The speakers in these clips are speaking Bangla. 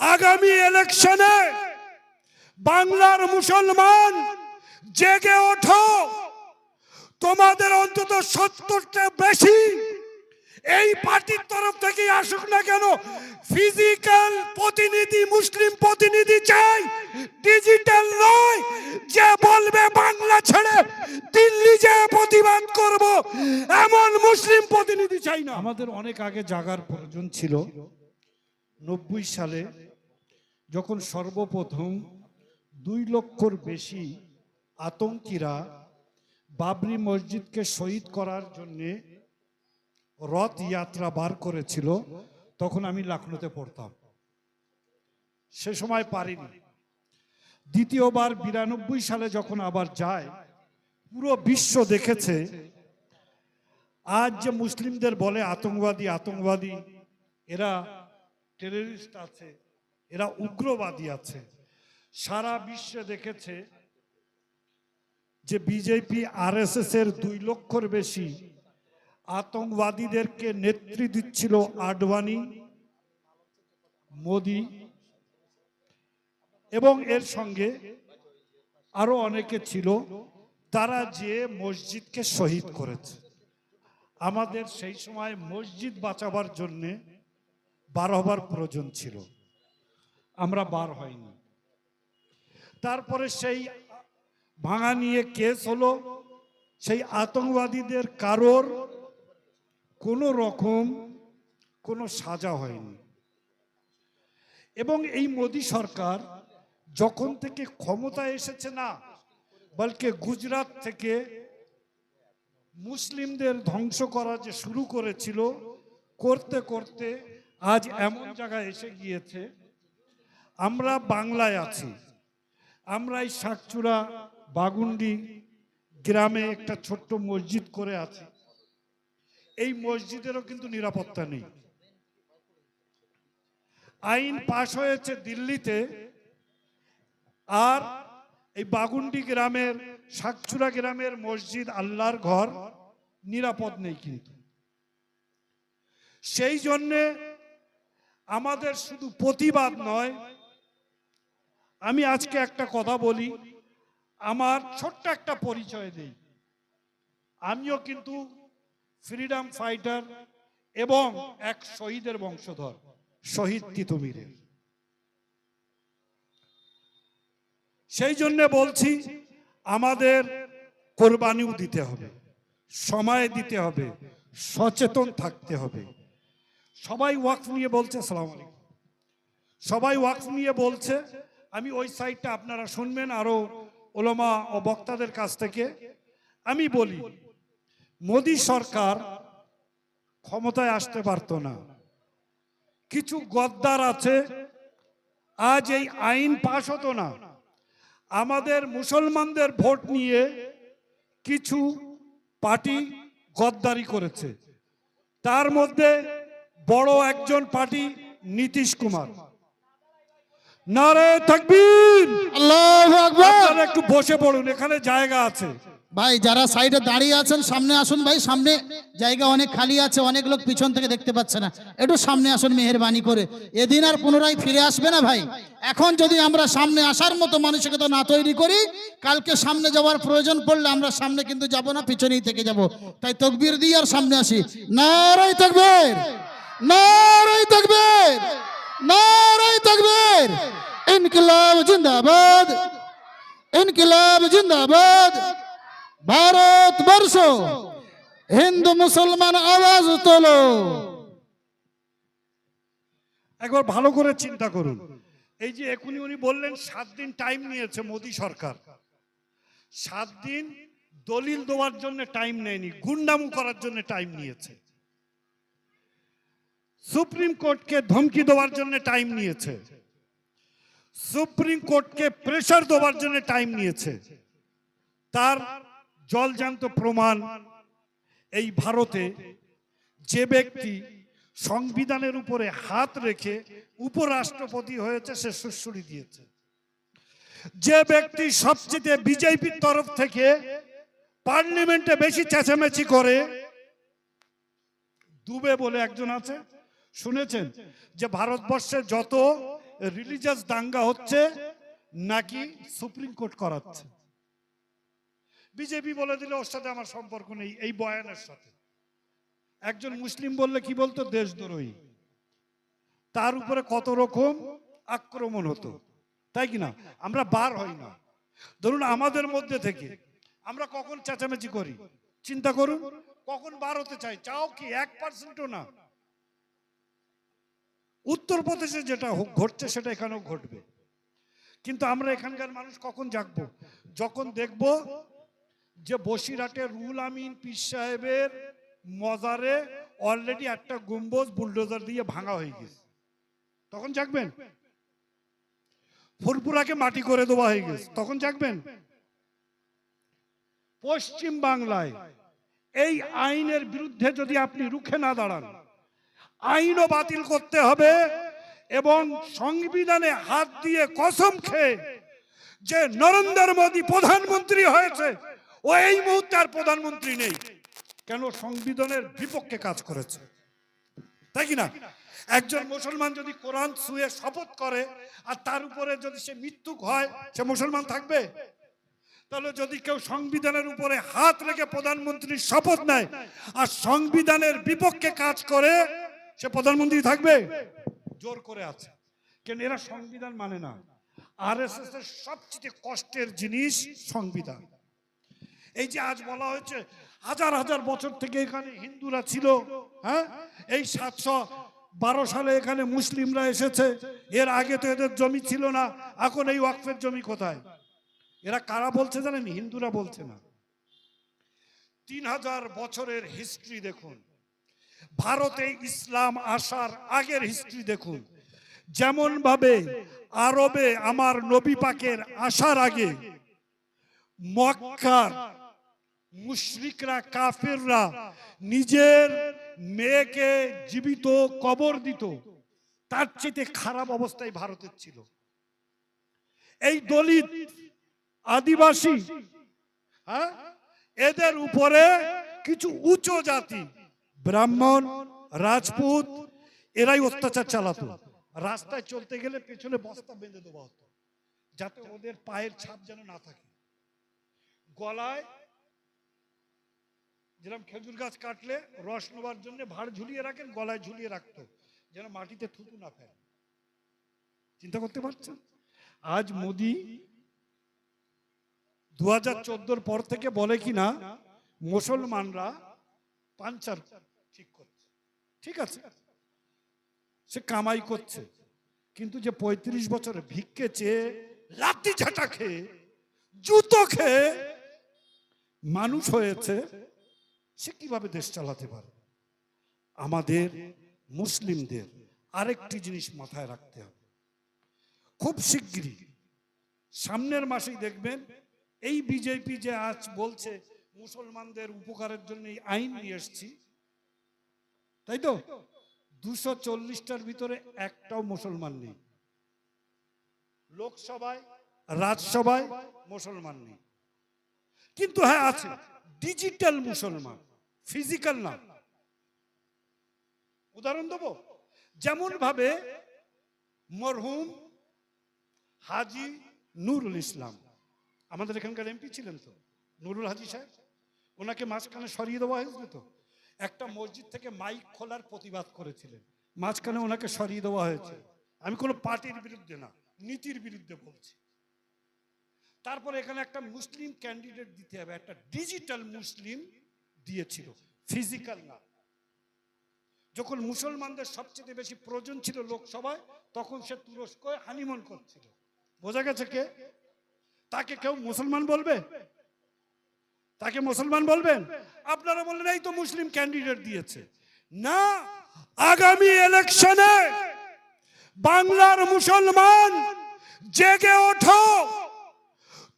আগামী ইলেকশনে বাংলার মুসলমান জেগে ওঠো। তোমাদের অন্তত সত্তরটা বেশি এই পার্টির তরফ থেকে আসুক না কেন ফিজিক্যাল প্রতিনিধি, মুসলিম প্রতিনিধি চাই ডিজিটাল নয়, যে বলবে বাংলা ছেড়ে দিল্লি যে প্রতিবাদ করব, এমন মুসলিম প্রতিনিধি চাই না। আমাদের অনেক আগে জাগার প্রয়োজন ছিল, নব্বই সালে যখন সর্বপ্রথম দুই লক্ষর বেশি আতঙ্কিরা বাবরি মসজিদকে শহীদ করার জন্যে রথ যাত্রা বার করেছিল, তখন আমি লাখনৌতে পড়তাম। সে সময় পারিনি। দ্বিতীয়বার বিরানব্বই সালে যখন আবার যায়, পুরো বিশ্ব দেখেছে, আজ যে মুসলিমদের বলে আতঙ্কবাদী আতঙ্কবাদী, এরা টেররিস্ট আছে। এরা উগ্রবাদী আছে। সারা বিশ্বে দেখেছে যে বিজেপি আরএসএস এর দুই লক্ষর বেশি আতঙ্কবাদীদেরকে নেতৃত্ব দিচ্ছিল আডবাণী, মোদি এবং এর সঙ্গে আরও অনেকে ছিল, তারা যে মসজিদকে শহীদ করেছে। আমাদের সেই সময় মসজিদ বাঁচাবার জন্যে বার হবার প্রয়োজন ছিল। আমরা বার হয়নি। তারপরে সেই ভাঙা নিয়ে কেস হলো, সেই আতঙ্কবাদীদের কারোর কোনো রকম কোনো সাজা হয়নি। এবং এই মোদী সরকার যখন থেকে ক্ষমতায় এসেছে না, বলকে গুজরাট থেকে মুসলিমদের ধ্বংস করা যে শুরু করেছিল, করতে করতে আজ এমন জায়গায় এসে গিয়েছে আমরা বাংলায় আছি। আমরা এই শাকচূড়া বাগুন্ডি গ্রামে একটা ছোট্ট মসজিদ করে আছি। এই মসজিদেরও কিন্তু নিরাপত্তা নেই। আইন পাশ হয়েছে দিল্লিতে, আর এই বাগুন্ডি গ্রামের, শাকচুরা গ্রামের মসজিদ আল্লাহর ঘর নিরাপদ নেই কিন্তু। সেই জন্যে আমাদের শুধু প্রতিবাদ নয় আমি আজকে একটা কথা বলি। আমার ছোট্ট একটা পরিচয় দেই। আমিও কিন্তু ফ্রিডম ফাইটার এবং এক শহীদের বংশধর, শহীদ তিতুমিরের। সেই জন্য বলছি, আমাদের কোরবানিও দিতে হবে, সময় দিতে হবে, সচেতন থাকতে হবে। সবাই ওয়াকফ নিয়ে বলছে, সালাম সবাই ওয়াকফ নিয়ে বলছে আমি ওই সাইডটা আপনারা শুনবেন আরও ওলমা ও বক্তাদের কাছ থেকে। আমি বলি, মোদী সরকার ক্ষমতায় আসতে পারতো না। কিছু গদ্দার আছে, আজ এই আইন পাশ হতো না। আমাদের মুসলমানদের ভোট নিয়ে কিছু পার্টি গদ্দারি করেছে। তার মধ্যে বড় একজন পার্টি নীতিশ কুমার। নারে থাকবির আল্লাহু আকবার। আপনারা একটু বসে পড়ুন এখানে জায়গা আছে। ভাই যারা সাইডে দাঁড়িয়ে আছেন সামনে আসুন ভাই সামনে জায়গা অনেক খালি আছে অনেক লোক পিছন থেকে দেখতে পাচ্ছে না। একটু সামনে আসুন মেহেরবানি করে। এদিন আর পুনরায় ফিরে আসবে না ভাই। এখন যদি আমরা সামনে আসার মতো মানসিকতা না তৈরি করি কালকে সামনে যাওয়ার প্রয়োজন পড়লে আমরা সামনে কিন্তু যাব না পিছনেই থেকে যাব। তাই তকবির দিয়ে আর সামনে আসি। নারাই তকবীর! নারাই তকবীর! নারাই তকবীর। ইনকিলাব জিন্দাবাদ। ইনকিলাব জিন্দাবাদ। ভারতবর্ষ হিন্দু মুসলমান আওয়াজ তোলো। একবার ভালো করে চিন্তা করুন। এই যে এখনই উনি বললেন, সাত দিন টাইম নিয়েছে মোদী সরকার। সাত দিন দলিল দেওয়ার জন্য টাইম নেয়নি, গুন্ডামু করার জন্য টাইম নিয়েছে। সুপ্রিম কোর্টকে ধমকি দেওয়ার জন্য টাইম নিয়েছে। সুপ্রিম কোর্টকে প্রেসার দেওয়ার জন্য টাইম নিয়েছে। তার জলজান্ত প্রমাণ এই ভারতে যে ব্যক্তি সংবিধানের উপরে হাত রেখে উপরাষ্ট্রপতি হয়েছে, সে সুশ্রুড়ি দিয়েছে। যে ব্যক্তি সবচেয়ে বিজেপির তরফ থেকে পার্লামেন্টে বেশি চেঁচামেচি করে, দুবে বলে একজন আছে শুনেছেন যে ভারতবর্ষে যত রিলিজিয়াস দাঙ্গা হচ্ছে, নাকি সুপ্রিম কোর্ট করাচ্ছে। বিজেপি বলে দিলে ওর সাথে আমার সম্পর্ক নেই, এই বয়ানের সাথে। একজন মুসলিম বললে কি বলতো? দেশদ্রোহী। তার উপরে কত রকম আক্রমণ হতো, তাই কি না? আমরা বার হই না। ধরুন আমাদের মধ্যে থেকে আমরা কখন চেঁচামেচি করি, চিন্তা করুন, কখন বার হতে চাই? চাও কি এক পার্সেন্টও না? উত্তরপ্রদেশে যেটা ঘটছে সেটা এখানেও ঘটবে। কিন্তু আমরা এখানকার মানুষ কখন জাগবো? যখন দেখব যে বসিরহাটের রুল আমিন পীর সাহেবের মজারে অলরেডি একটা গম্বুজ বুলডোজার দিয়ে ভাঙা হয়ে গেছে। তখন জাগবেন? ফুরপুরাকে মাটি করে দেওয়া হয়ে গেছে। তখন জাগবেন? পশ্চিম বাংলায় এই আইনের বিরুদ্ধে যদি আপনি রুখে না দাঁড়ান আইনও বাতিল করতে হবে এবং সংবিধানে হাত দিয়ে কসম খেয়ে যে নরেন্দ্র মোদী প্রধানমন্ত্রী হয়েছে, ও এই মুহূর্তে আর প্রধানমন্ত্রী নেই। কেন সংবিধানের বিপক্ষে কাজ করেছে? তাই কি না? একজন মুসলমান যদি কোরআন শুয়ে শপথ করে আর তার উপরে যদি সে মৃত্যু হয়, সে মুসলমান থাকবে? তাহলে যদি কেউ সংবিধানের উপরে হাত রেখে প্রধানমন্ত্রীর শপথ নেয় আর সংবিধানের বিপক্ষে কাজ করে সে প্রধানমন্ত্রী থাকবে? জোর করে আছে। কেন এরা সংবিধান মানে না। আর এস এস এর সবচেয়ে কষ্টের জিনিস সংবিধান। এই যে আজ বলা হয়েছে, হাজার হাজার বছর থেকে এখানে হিন্দুরা ছিল হ্যাঁ? এই সাতশো বারো সালে এখানে মুসলিমরা এসেছে। এর আগে তো এদের জমি ছিল না। এখন এই ওয়াকফের জমি কোথায়? এরা কারা বলছে জানেন? হিন্দুরা বলছে না। তিন হাজার বছরের হিস্ট্রি দেখুন। ভারতে ইসলাম আসার আগের হিস্ট্রি দেখুন। যেমন ভাবে আরবে আমার নবী পাকের আসার আগে মক্কার মুশরিকরা, কাফেররা নিজের মেয়েকে জীবিত কবর দিত। তার চেয়ে খারাপ অবস্থায় ভারতের ছিল। এই দলিত আদিবাসী হ্যাঁ? এদের উপরে কিছু উঁচু জাতি ব্রাহ্মণ, রাজপুত, এরাই অত্যাচার চালাতো। রাস্তায় চলতে গেলে পেছনে বস্তা বেঁধে দেওয়া হতো, যাতে ওদের পায়ের ছাপ যেন না থাকে। গলায় যেরকম খেজুর গাছ কাটলে রস নেবার জন্য ভাড় ঝুলিয়ে রাখেন, গলায় ঝুলিয়ে রাখতো, যেন মাটিতে থুতু না ফেলে। চিন্তা করতে পারছেন? আজ মোদি দু পর থেকে বলে কিনা, মুসলমানরা পাঞ্চার ঠিক করছে। ঠিক আছে। সে কামাই করছে। কিন্তু যে পঁয়ত্রিশ বছরে ভিক্ষে চেয়ে লাঠি ঝাঁটা খেয়ে, জুতো খেয়ে মানুষ হয়েছে, সে কীভাবে দেশ চালাতে পারে? আমাদের মুসলিমদের আরেকটি জিনিস মাথায় রাখতে হবে। খুব শিগগিরই সামনের মাসেই দেখবেন এই বিজেপি যে আজ বলছে, মুসলমানদের উপকারের জন্য এই আইন নিয়ে এসছি তাই তো? দুশো চল্লিশটার ভিতরে একটাও মুসলমান নেই। লোকসভায় রাজসভায় মুসলমান নেই। কিন্তু হ্যাঁ আছে। ডিজিটাল মুসলমান ফিজিক্যাল না। উদাহরণ দেবো? যেমন ভাবে মরহুম হাজি নুরুল ইসলাম আমাদের এখানকার এমপি ছিলেন তো নুরুল হাজি সাহেব ওনাকে মাঝখানে সরিয়ে দেওয়া হয়েছিল তো। একটা মসজিদ থেকে মাইক খোলার প্রতিবাদ করেছিলেন। মাঝখানে ওনাকে সরিয়ে দেওয়া হয়েছে। আমি কোনো পার্টির বিরুদ্ধে না নীতির বিরুদ্ধে বলছি। তারপরে এখানে একটা মুসলিম ক্যান্ডিডেট দিতে হবে একটা ডিজিটাল মুসলিম দিয়েছিল ফিজিক্যাল না। যখন মুসলমানদের সবচেয়ে বেশি প্রয়োজন ছিল লোকসভায় তখন সে তুরস্ক হানিমন করছিল। বোঝা গেছে কে? তাকে কেউ মুসলমান বলবে? তাকে মুসলমান বলবেন? আপনারা বললেন, এই তো মুসলিম ক্যান্ডিডেট দিয়েছে। না, আগামী ইলেকশনে বাংলার মুসলমান জেগে ওঠো।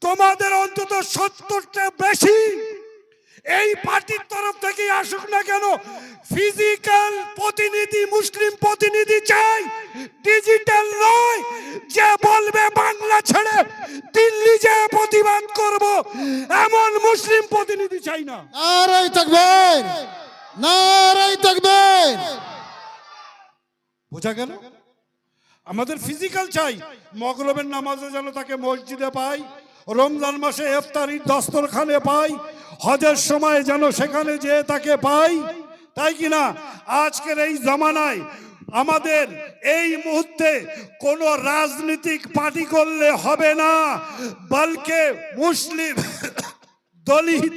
তোমাদের অন্তত সত্তরটা বেশি এই পার্টির তরফ থেকে আসুক না কেন ফিজিক্যাল প্রতিনিধি মুসলিম প্রতিনিধি চাই ডিজিটাল নয় যে বলবে বাংলা ছেড়ে দিল্লি যে প্রতিবাদ করব এমন মুসলিম প্রতিনিধি চাই না। নারাই তাকবীর নারাই তাকবীর। বোঝা গেল? আমাদের ফিজিক্যাল চাই মগরবের নামাজে যেন তাকে মসজিদে পাই রমজান মাসে ইফতারির দস্তরখানে পাই হজের সময় যেন সেখানে যেয়ে তাকে পাই, তাই কি না? আজকের এই জামানায় আমাদের এই মুহূর্তে কোন রাজনৈতিক পার্টি করলে হবে না, বলকে মুসলিম, দলিত,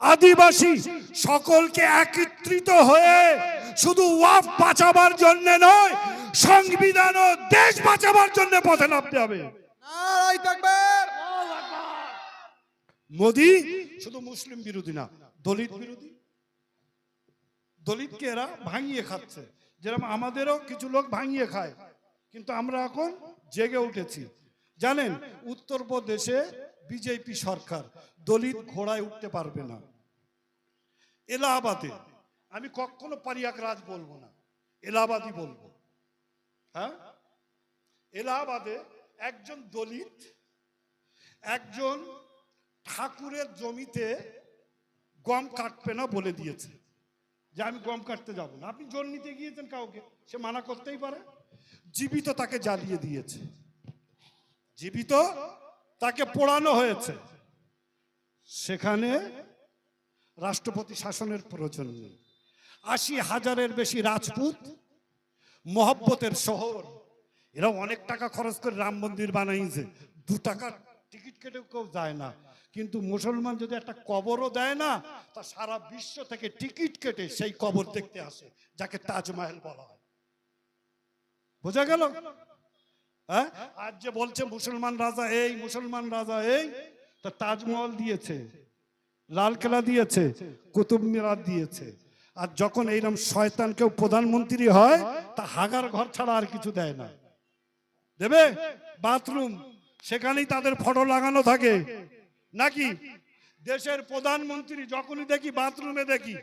আদিবাসী সকলকে একত্রিত হয়ে শুধু ওয়াফ বাঁচাবার জন্য নয়, সংবিধান ও দেশ বাঁচাবার জন্য পথে নামতে হবে। মোদি? শুধু মুসলিম বিরোধী না দলিত বিরোধী? দলিতকে এরা ভাঙিয়ে খাচ্ছে। যেরকম আমাদেরও কিছু লোক ভাঙিয়ে খায় কিন্তু আমরা এখন জেগে উঠেছি। জানেন উত্তরপ্রদেশে বিজেপি সরকার দলিত ঘোড়ায় উঠতে পারবে না। এলাহাবাদে আমি কখনো পারিয়াকরাজ বলব না এলাহাবাদই বলব। হ্যাঁ? এলাহাবাদে একজন দলিত একজন ঠাকুরের জমিতে গম কাটবে না বলে দিয়েছে। যে আমি গম কাটতে যাব না। আপনি জোর নিতে গিয়েছেন কাউকে, সে মানা করতেই পারে। জীবিত তাকে জ্বালিয়ে দিয়েছে। জীবিত তাকে পোড়ানো হয়েছে। সেখানে রাষ্ট্রপতি শাসনের প্রয়োজন নেই। আশি হাজারের বেশি রাজপুত, মহব্বতের শহর। এরা অনেক টাকা খরচ করে রাম মন্দির বানাইছে। দু টাকার টিকিট কেটেও কেউ যায় না। কিন্তু মুসলমান যদি একটা কবরও দেয় না, তা সারা বিশ্ব থেকে টিকিট কেটে সেই কবর দেখতে আসে, যাকে তাজমহল বলা হয়। বোঝা গেল? হ্যাঁ? আজ যে বলছে মুসলমান রাজা এই, মুসলমান রাজা এই, তা তাজমহল দিয়েছে লালকেলা দিয়েছে, কুতুব মিনার দিয়েছে। আর যখন এইরকম শয়তান কেউ প্রধানমন্ত্রী হয়, তা হাগার ঘর ছাড়া আর কিছু দেয় না। দেবে? বাথরুম, সেখানেই তাদের ফটো লাগানো থাকে। নাকি? দেশের প্রধানমন্ত্রী যখনই দেখি বাথরুমে দেখি,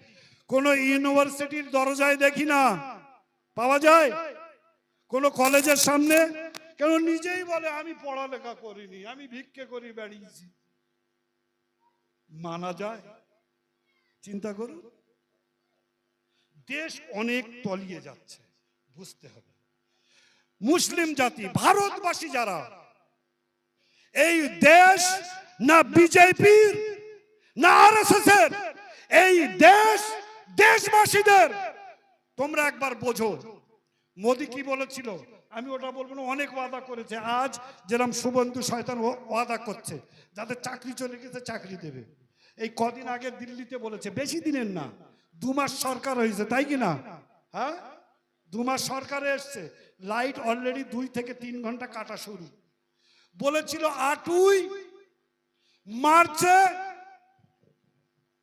কোন ইউনিভার্সিটির দরজায় দেখি না। পাওয়া যায়? কোন কলেজের সামনে? কেন নিজেই বলে, আমি পড়ালেখা করিনি, আমি ভিক্ষে করি বেড়িয়েছি। মানা যায়? চিন্তা করুন। দেশ অনেক তলিয়ে যাচ্ছে, বুঝতে হবে। মুসলিম জাতি, ভারতবাসী যারা, এই দেশ না বিজেপির, না আর এর এই দেশ, দেশবাসীদের। তোমরা একবার বোঝো। মোদি কি বলেছিল? আমি ওটা বলব না, অনেক ওয়াদা করেছে। আজ যেরকম শুভেন্দু শয়তান ওয়াদা করছে, যাদের চাকরি চলে গেছে, চাকরি দেবে। এই কদিন আগে দিল্লিতে বলেছে, বেশি দিনের না, দু মাস সরকার হয়েছে, তাই কি না? হ্যাঁ? দু মাস সরকারে এসছে, লাইট অলরেডি দুই থেকে তিন ঘণ্টা কাটা শুরু। বলেছিল, আটই মার্চে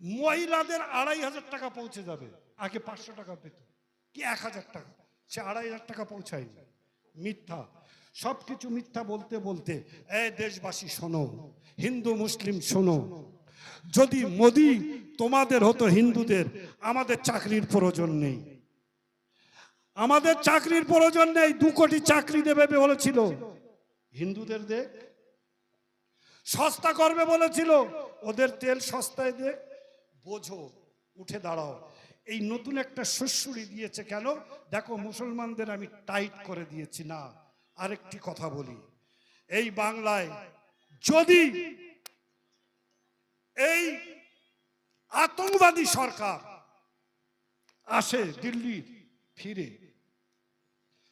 মহিলাদের আড়াই হাজার টাকা পৌঁছে যাবে। আগে পাঁচশো টাকা পেত, কি এক হাজার টাকা? সে আড়াই হাজার টাকা পৌঁছায়নি। মিথ্যা, সবকিছু মিথ্যা বলতে বলতে, এ দেশবাসী শোনো, হিন্দু, মুসলিম শোনো, যদি মোদি তোমাদের হতো হিন্দুদের, আমাদের চাকরির প্রয়োজন নেই। আমাদের চাকরির প্রয়োজন নেই, দু কোটি চাকরি দেবে বলেছিল। হিন্দুদের দেখ সস্তা করবে বলেছিল। ওদের তেল সস্তায় দেখ বোঝো, উঠে দাঁড়াও। এই নতুন একটা শ্বশুরি দিয়েছে কেন? দেখো, মুসলমানদের আমি টাইট করে দিয়েছি না। আরেকটি কথা বলি। এই বাংলায় যদি এই আতঙ্কবাদী সরকার আসে দিল্লির ফিরে,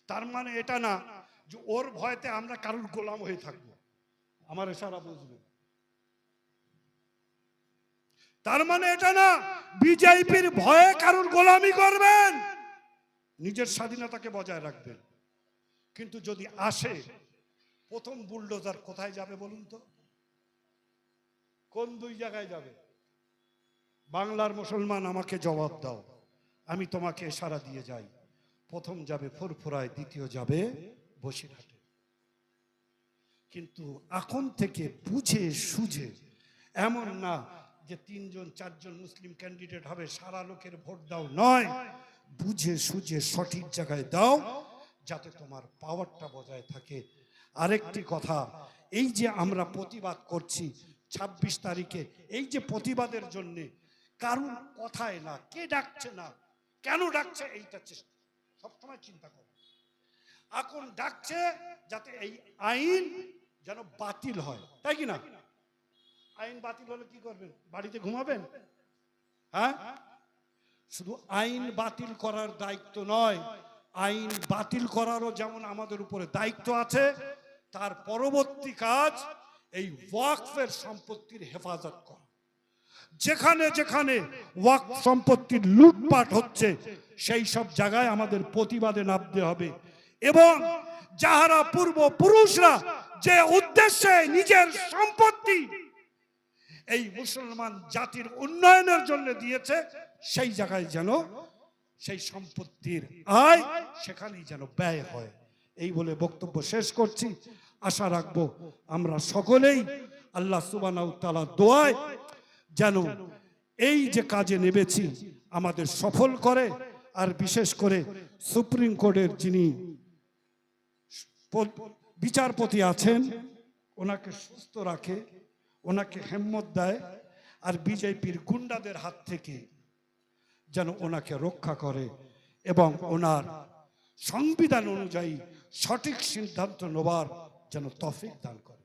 তার মানে এটা না যে ওর ভয়তে আমরা কারোর গোলাম হয়ে থাকব। আমার এসারা বুঝবে। তার মানে এটা না, বিজেপির ভয়ে কারোর গোলামি করবেন? নিজের স্বাধীনতাকে বজায় রাখবেন। কিন্তু যদি আসে, প্রথম বুলডোজার কোথায় যাবে বলুন তো? কোন দুই জায়গায় যাবে? বাংলার মুসলমান আমাকে জবাব দাও। আমি তোমাকে সারা দিয়ে যাই। প্রথম যাবে ফুরফুরায়, দ্বিতীয় যাবে বসিরহাটে। কিন্তু এখন থেকে বুঝে সুঝে, এমন না যে তিনজন, চারজন মুসলিম ক্যান্ডিডেট হবে, সারা লোকের ভোট দাও, নয়। বুঝে সুঝে সঠিক জায়গায় দাও, যাতে তোমার পাওয়ারটা বজায় থাকে। আরেকটি কথা, এই যে আমরা প্রতিবাদ করছি ছাব্বিশ তারিখে, এই যে প্রতিবাদের জন্য, কারুর কথায় না, কে ডাকছে না, কেন ডাকছে, এইটা চেষ্টা, সবসময় চিন্তা করো। এখন ডাকছে যাতে এই আইন যেন বাতিল হয়। তাই কি না? আইন বাতিল হলে কি করবেন বাড়িতে ঘুমাবেন? হ্যাঁ? শুধু আইন বাতিল করার দায়িত্ব নয়, আইন বাতিল করারও যেমন আমাদের উপরে দায়িত্ব আছে, তার পরবর্তী কাজ এই ওয়াকফের সম্পত্তির হেফাজত করা। যেখানে যেখানে ওয়াক সম্পত্তির লুটপাট হচ্ছে, সেই সব জায়গায় আমাদের প্রতিবাদে নামতে হবে। এবং যাহারা পূর্বপুরুষরা যে উদ্দেশ্যে নিজের সম্পত্তি এই মুসলমান জাতির উন্নয়নের জন্য দিয়েছে, সেই জায়গায় যেন সেই সম্পত্তির আয় সেখানেই যেন ব্যয় হয়। এই বলে বক্তব্য শেষ করছি। আশা রাখব আমরা সকলেই আল্লাহ সুবানাউ তালা দোয়ায় যেন এই যে কাজে নেমেছি, আমাদের সফল করে, আর বিশেষ করে সুপ্রিম কোর্টের যিনি বিচারপতি আছেন, ওনাকে সুস্থ রাখে, ওনাকে হেম্মত দেয়, আর বিজেপির গুন্ডাদের হাত থেকে যেন ওনাকে রক্ষা করে এবং ওনার সংবিধান অনুযায়ী সঠিক সিদ্ধান্ত নেবার যেন তফিক দান করে।